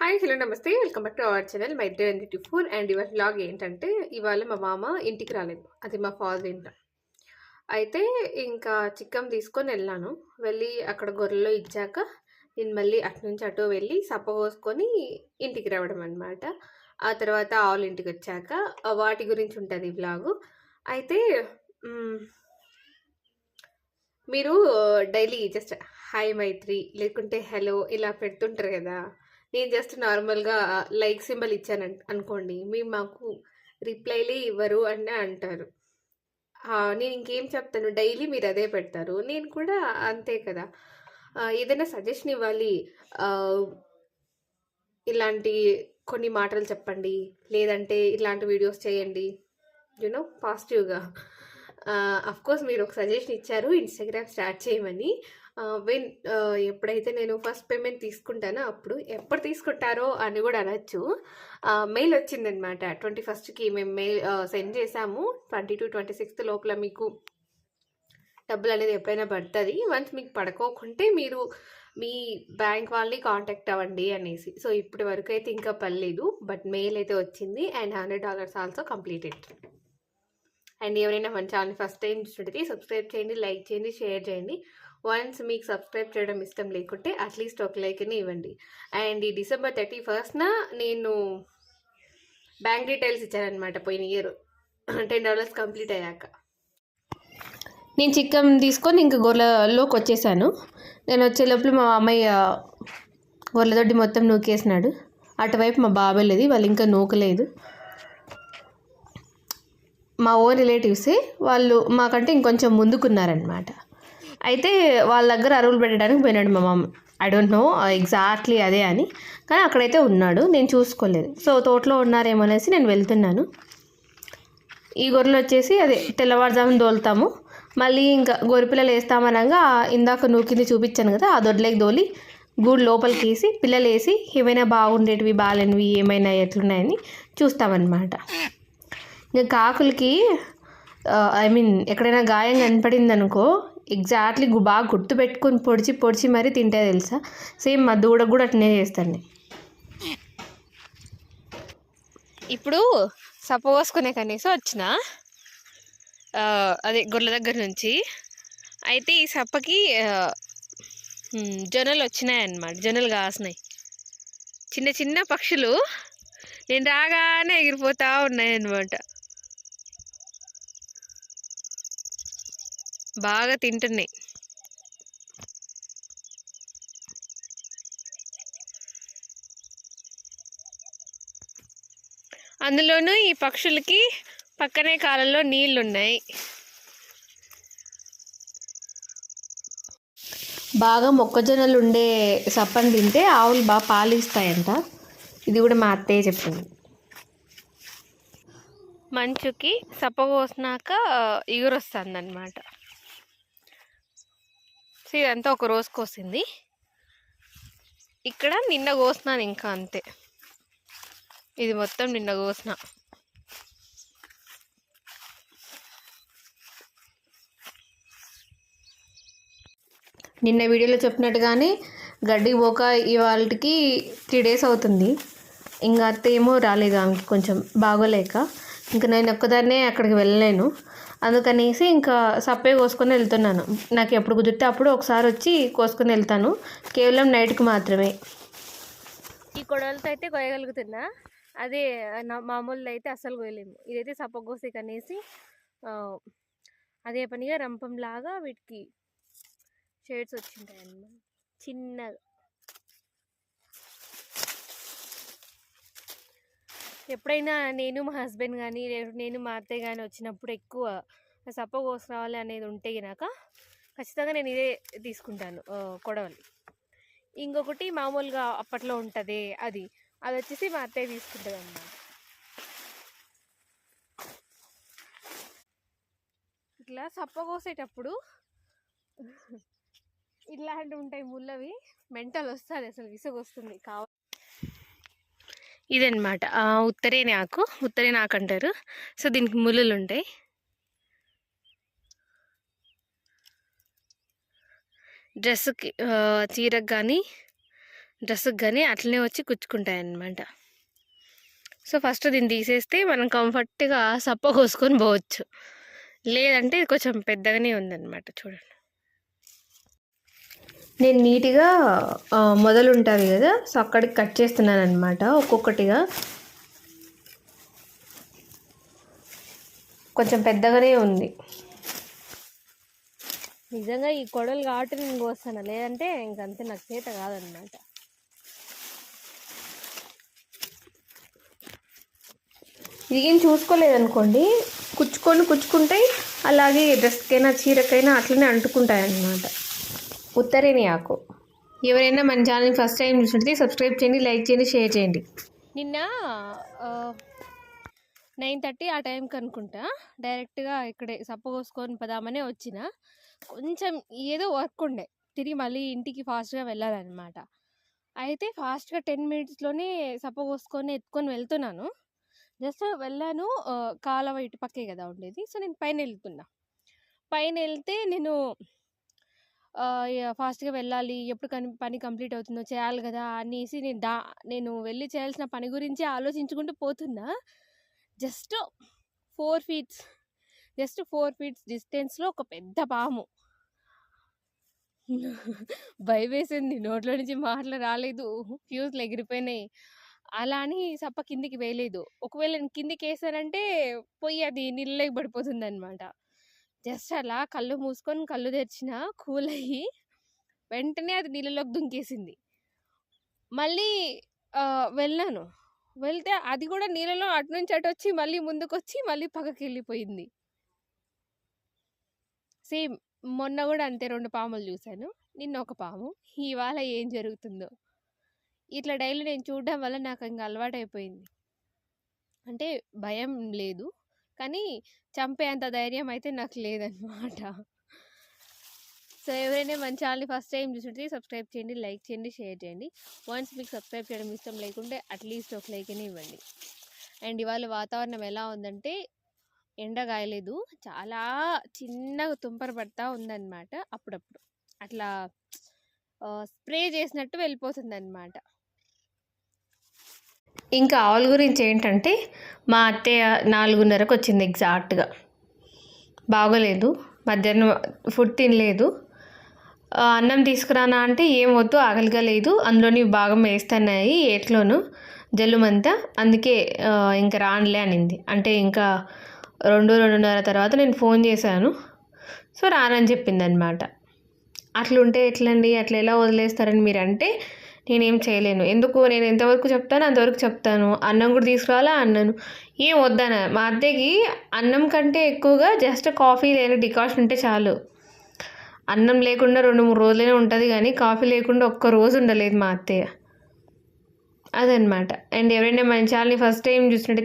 Hi hello namaste. Welcome back to our channel my day twenty four and ఇవాళ log ఏంటంటే ఇవాళ మా మామ ఇంటికి రాలేదు. అది మా ఫాదర్ ఇంట అయితే ఇంకా చిక్కం తీసుకొని వెళ్ళాను. వెళ్ళి అక్కడ గొర్రెలో ఇచ్చాక నేను మళ్ళీ అటు నుంచి అటు వెళ్ళి సప్ప కోసుకొని ఇంటికి రావడం అనమాట ఆ తర్వాత ఆవుల ఇంటికి వచ్చాక వాటి గురించి ఉంటుంది బ్లాగు అయితే మీరు డైలీ జస్ట్ హాయ్ మైత్రి లేకుంటే హలో ఇలా పెడుతుంటారు కదా. నేను జస్ట్ నార్మల్గా లైక్ సింబల్ ఇచ్చాను అనుకోండి. మీరు మాకు రిప్లైలే ఇవ్వరు అని అంటారు. నేను ఇంకేం చెప్తాను? డైలీ మీరు అదే పెడతారు. నేను కూడా అంతే కదా. ఏదైనా సజెషన్ ఇవ్వాలి. ఇలాంటి కొన్ని మాటలు చెప్పండి. లేదంటే ఇలాంటి వీడియోస్ చేయండి. యూనో పాజిటివ్గా అఫ్ కోర్స్ మీరు ఒక సజెషన్ ఇచ్చారు. ఇన్స్టాగ్రామ్ స్టార్ట్ చేయమని. వెన్ ఎప్పుడైతే నేను ఫస్ట్ పేమెంట్ తీసుకుంటానో అప్పుడు ఎప్పుడు తీసుకుంటారో అని కూడా అనొచ్చు. మెయిల్ వచ్చిందనమాట ట్వంటీ ఫస్ట్కి మేము మెయిల్ సెండ్ చేసాము. ట్వంటీ టు ట్వంటీ సిక్స్త్ లోపల మీకు డబ్బులు అనేది ఎప్పుడైనా పడుతుంది. వన్స్ మీకు పడుకోకుంటే మీరు మీ బ్యాంక్ వాళ్ళని కాంటాక్ట్ అవ్వండి అనేసి. సో ఇప్పటి వరకు అయితే ఇంకా పర్లేదు. బట్ మెయిల్ అయితే వచ్చింది and hundred dollars also completed and ఎవరైనా మన ఛానల్ ఫస్ట్ టైం చూసినట్టయితే సబ్స్క్రైబ్ చేయండి లైక్ చేయండి షేర్ చేయండి. వన్స్ మీకు సబ్స్క్రైబ్ చేయడం ఇష్టం లేకుంటే అట్లీస్ట్ ఒక లైక్ని ఇవ్వండి. అండ్ ఈ డిసెంబర్ థర్టీ ఫస్ట్న నేను బ్యాంక్ డీటెయిల్స్ ఇచ్చానమాట పోయిన ఇయర్. టెన్ డాలర్స్ కంప్లీట్ అయ్యాక. నేను చిక్కం తీసుకొని ఇంక గొర్రెలోకి వచ్చేసాను. నేను వచ్చే లోపల మా అమ్మయ్య గొర్రెదొడ్డి మొత్తం నూకేసినాడు. అటువైపు మా బాబాయ్లది వాళ్ళు ఇంకా నూకలేదు. మా ఓన్ రిలేటివ్సే వాళ్ళు మాకంటే ఇంకొంచెం ముందుకున్నారనమాట అయితే వాళ్ళ దగ్గర అరువులు పెట్టడానికి పోయినాడు మా మామ ఐ డోంట్ నో ఎగ్జాక్ట్లీ అదే అని. కానీ అక్కడైతే ఉన్నాడు నేను చూసుకోలేదు. సో తోటలో ఉన్నారేమో అనేసి నేను వెళ్తున్నాను. ఈ గొర్రెలు వచ్చేసి అదే తెల్లవారుజామున దోలుతాము. మళ్ళీ ఇంకా గొర్రెపిల్లలు వేస్తామనగా ఇందాక నూకింది చూపించాను కదా ఆ దొడ్లకి దోలి గూడు లోపలికి వేసి పిల్లలు వేసి ఏమైనా బాగుండేటివి బాగాలేనివి ఏమైనా ఎట్లున్నాయని చూస్తామన్నమాట. ఇంకా కాకులకి uh, ఐ మీన్ ఎక్కడైనా గాయం కనపడింది అనుకో ఎగ్జాక్ట్లీ గు బాగా గుర్తుపెట్టుకొని పొడిచి పొడిచి మరీ తింటే తెలుసా? సేమ్ మా దూడ కూడా అట్నే చేస్తాను ఇప్పుడు సప్ప పోసుకునే కనీసం వచ్చిన అదే గొర్రెల దగ్గర నుంచి. అయితే ఈ సప్పకి జొన్నలు వచ్చినాయన్నమాట. జొన్నలు కాసినాయి. చిన్న చిన్న పక్షులు నేను రాగానే ఎగిరిపోతూ ఉన్నాయన్నమాట. బాగా తింటున్నాయి. అందులోనూ ఈ పక్షులకి పక్కనే కాలంలో నీళ్ళు ఉన్నాయి బాగా మొక్కజొన్నలు ఉండే సప్పని తింటే ఆవులు బాగా పాలు ఇస్తాయంట ఇది కూడా మా అత్తయ్య చెప్పింది. మంచుకి సప్ప కోసినాక అనమాట సో ఇదంతా ఒక రోజు కోసింది. ఇక్కడ నిన్న కోసినాను ఇంకా అంతే. ఇది మొత్తం నిన్న కోసిన. నిన్న వీడియోలో చెప్పినట్టుగానే గడ్డి పోక ఇవాళకి త్రీ డేస్ అవుతుంది. ఇంకా అత్త ఏమో రాలేదు ఆమెకి కొంచెం బాగోలేక. ఇంకా నేను ఒక్కదాన్నే అక్కడికి వెళ్ళలేను. అందుకనేసి ఇంకా సప్పే కోసుకొని వెళ్తున్నాను. నాకు ఎప్పుడు కుదిరితే అప్పుడు ఒకసారి వచ్చి కోసుకొని వెళ్తాను. కేవలం నైట్కి మాత్రమే. ఈ కొడవలతో అయితే కొయ్యగలుగుతున్నా. అదే నా మామూలు అయితే అస్సలు కొయ్యలేము. ఇదైతే సప్పగోసి కనేసి అదే పనిగా రంపంలాగా వీటికి షేడ్స్ వచ్చింటాయి అన్నమాట చిన్నగా. ఎప్పుడైనా నేను మా హస్బెండ్ కానీ నేను మా అత్తయ్య కానీ వచ్చినప్పుడు ఎక్కువ సప్ప కోసుకురావాలి అనేది ఉంటే గనక ఖచ్చితంగా నేను ఇదే తీసుకుంటాను కొడవలి. ఇంకొకటి మామూలుగా అప్పట్లో ఉంటుంది అది. అది వచ్చేసి మా అత్తయ్య తీసుకుంటుంది అన్నమాట ఇట్లా సప్ప కోసేటప్పుడు ఇట్లాంటివి ఉంటాయి ముళ్ళవి మెంటల్ వస్తుంది అసలు విసుగు వస్తుంది కావ ఇదనమాట ఉత్తరేని ఆకు ఉత్తరేని ఆకు అంటారు సో దీనికి ములులు ఉంటాయి డ్రెస్సుకి చీరకు కానీ డ్రెస్కి కానీ అట్లనే వచ్చి కుచ్చుకుంటాయి అన్నమాట సో ఫస్ట్ దీన్ని తీసేస్తే మనం కంఫర్ట్గా సప్ప కోసుకొని పోవచ్చు. లేదంటే కొంచెం పెద్దగానే ఉందన్నమాట చూడండి. నేను నీట్గా మొదలు ఉంటుంది కదా సో అక్కడికి కట్ చేస్తున్నాను అనమాట ఒక్కొక్కటిగా. కొంచెం పెద్దగానే ఉంది. నిజంగా ఈ కొడలు కాబట్టి నేను కోస్తాను? లేదంటే ఇంకంతే నాకు చేత కాదనమాట ఇది ఏం చూసుకోలేదనుకోండి కుచ్చుకొని కుచ్చుకుంటాయి అలాగే డ్రెస్కైనా చీరకైనా అట్లనే అంటుకుంటాయి అన్నమాట ఉత్తరేని ఆకు. ఎవరైనా మన ఛానల్ని ఫస్ట్ టైం చూసినట్లయితే సబ్స్క్రైబ్ చేయండి లైక్ చేయండి షేర్ చేయండి. నిన్న నైన్ థర్టీ ఆ టైంకి అనుకుంటా డైరెక్ట్గా ఇక్కడే సప్ప కోసుకొని పదామనే వచ్చిన. కొంచెం ఏదో వర్క్ ఉండే తిరిగి మళ్ళీ ఇంటికి ఫాస్ట్గా వెళ్ళాలన్నమాట. అయితే ఫాస్ట్గా టెన్ మినిట్స్లోనే సప్ప కోసుకొని ఎత్తుకొని వెళ్తున్నాను. జస్ట్ వెళ్ళాను కాలువ ఇటు పక్కే కదా ఉండేది. సో నేను పైన వెళ్తున్నా. పైన వెళ్తే నేను ఫాస్ట్గా వెళ్ళాలి. ఎప్పుడు కని పని కంప్లీట్ అవుతుందో చేయాలి కదా అనేసి నేను దా నేను వెళ్ళి చేయాల్సిన పని గురించి ఆలోచించుకుంటూ పోతున్నా. Just four feets just four feets డిస్టెన్స్లో ఒక పెద్ద పాము. భయమేసింది. నోట్లో నుంచి మాటలు రాలేదు. ఫ్యూజ్లు ఎగిరిపోయినాయి. అలా అని సప్ప కిందికి వేయలేదు. ఒకవేళ నేను కిందికి వేసానంటే పొయ్యి అది నీళ్ళకి పడిపోతుంది అనమాట జస్ట్ అలా కళ్ళు మూసుకొని కళ్ళు తెరిచిన కూల్ అయ్యి వెంటనే అది నీళ్ళలోకి దుంకేసింది. మళ్ళీ వెళ్ళాను. వెళ్తే అది కూడా నీళ్ళలో అటు నుంచి అటు వచ్చి మళ్ళీ ముందుకొచ్చి మళ్ళీ పక్కకి వెళ్ళిపోయింది. సేమ్ మొన్న కూడా అంతే రెండు పాములు చూశాను. నిన్న ఒక పాము. ఇవాళ ఏం జరుగుతుందో. ఇట్లా డైలీ నేను చూడడం వల్ల నాకు ఇంకా అలవాటు అయిపోయింది అంటే భయం లేదు. కానీ చంపేంత ధైర్యం అయితే నాకు లేదనమాట. సో ఎవరైనా మన ఛానల్ని ఫస్ట్ టైం చూసుంటే సబ్స్క్రైబ్ చేయండి లైక్ చేయండి షేర్ చేయండి. వన్స్ మీకు సబ్స్క్రైబ్ చేయడం ఇష్టం లేకుంటే అట్లీస్ట్ ఒక లైక్ అని ఇవ్వండి. అండ్ ఇవాళ వాతావరణం ఎలా ఉందంటే ఎండ కాయలేదు. చాలా చిన్నగా తుంపర పడతా ఉందన్నమాట అప్పుడప్పుడు. అట్లా స్ప్రే చేసినట్టు వెళ్ళిపోతుంది అనమాట ఇంకా ఆవుల గురించి ఏంటంటే మా అత్తయ్య నాలుగున్నరకు వచ్చింది ఎగ్జాక్ట్గా. బాగోలేదు. మధ్యాహ్నం ఫుడ్ తినలేదు. అన్నం తీసుకురానా అంటే ఏం వద్దు ఆకలిగా లేదు. అందులోని భాగం వేస్తున్నాయి ఏట్లోనూ జల్లుమంతా. అందుకే ఇంకా రానులే అనింది. అంటే ఇంకా రెండు రెండున్నర తర్వాత నేను ఫోన్ చేశాను. సో రానని చెప్పింది అనమాట అట్లుంటే ఎట్లండి? అట్లా ఎలా వదిలేస్తారని మీరు అంటే నేనేం చేయలేను. ఎందుకు? నేను ఎంతవరకు చెప్తానో అంతవరకు చెప్తాను. అన్నం కూడా తీసుకురావాలా? అన్నాను. ఏం వద్దన? మా అత్తయ్యకి అన్నం కంటే ఎక్కువగా జస్ట్ కాఫీ లేని డికాషన్ ఉంటే చాలు. అన్నం లేకుండా రెండు మూడు రోజులైనా ఉంటుంది కానీ కాఫీ లేకుండా ఒక్క రోజు ఉండలేదు మా అత్తయ్య. అదనమాట అండ్ ఎవరైనా మన ఛానల్ని ఫస్ట్ టైం చూసినట్టయితే